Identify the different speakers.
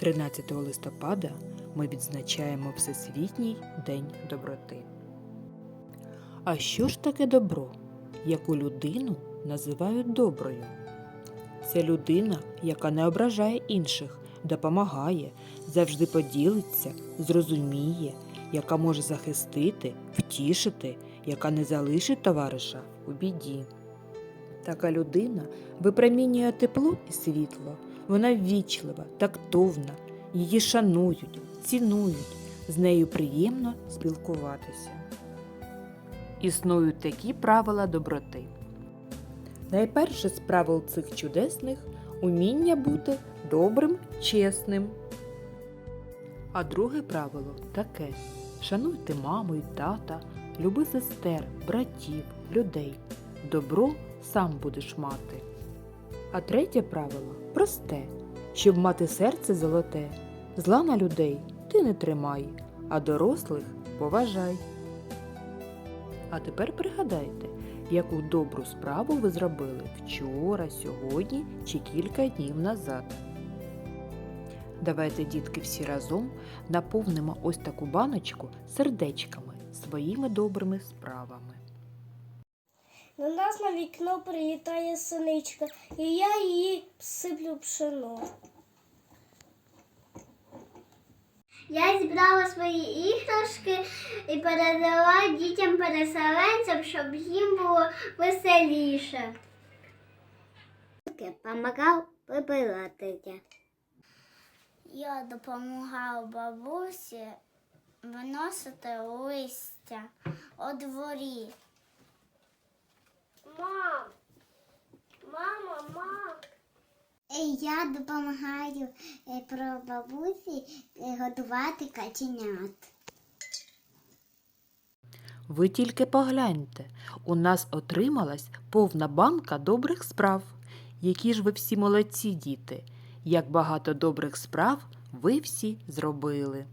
Speaker 1: 13 листопада ми відзначаємо Всесвітній день доброти. А що ж таке добро? Яку людину називають доброю? Це людина, яка не ображає інших, допомагає, завжди поділиться, зрозуміє, яка може захистити, втішити, яка не залишить товариша у біді. Така людина випромінює тепло і світло. Вона ввічлива, тактовна, її шанують, цінують, з нею приємно спілкуватися. Існують такі правила доброти. Найперше з правил цих чудесних уміння бути добрим, чесним. А друге правило таке: шануйте маму і тата, люби сестер, братів, людей. Добро сам будеш мати. А третє правило просте, щоб мати серце золоте, зла на людей ти не тримай, а дорослих поважай. А тепер пригадайте, яку добру справу ви зробили вчора, сьогодні чи кілька днів назад. Давайте, дітки, всі разом наповнимо ось таку баночку сердечками своїми добрими справами.
Speaker 2: До нас на вікно прилітає синичка, і я її сиплю пшено.
Speaker 3: Я зібрала свої іграшки і передала дітям-переселенцям, щоб їм було веселіше. Помагав прибирати. Я допомагав бабусі виносити листя у дворі. Я допомагаю е, про бабусі е, годувати каченят.
Speaker 1: Ви тільки погляньте, у нас отрималась повна банка добрих справ. Які ж ви всі молодці, діти! Як багато добрих справ ви всі зробили.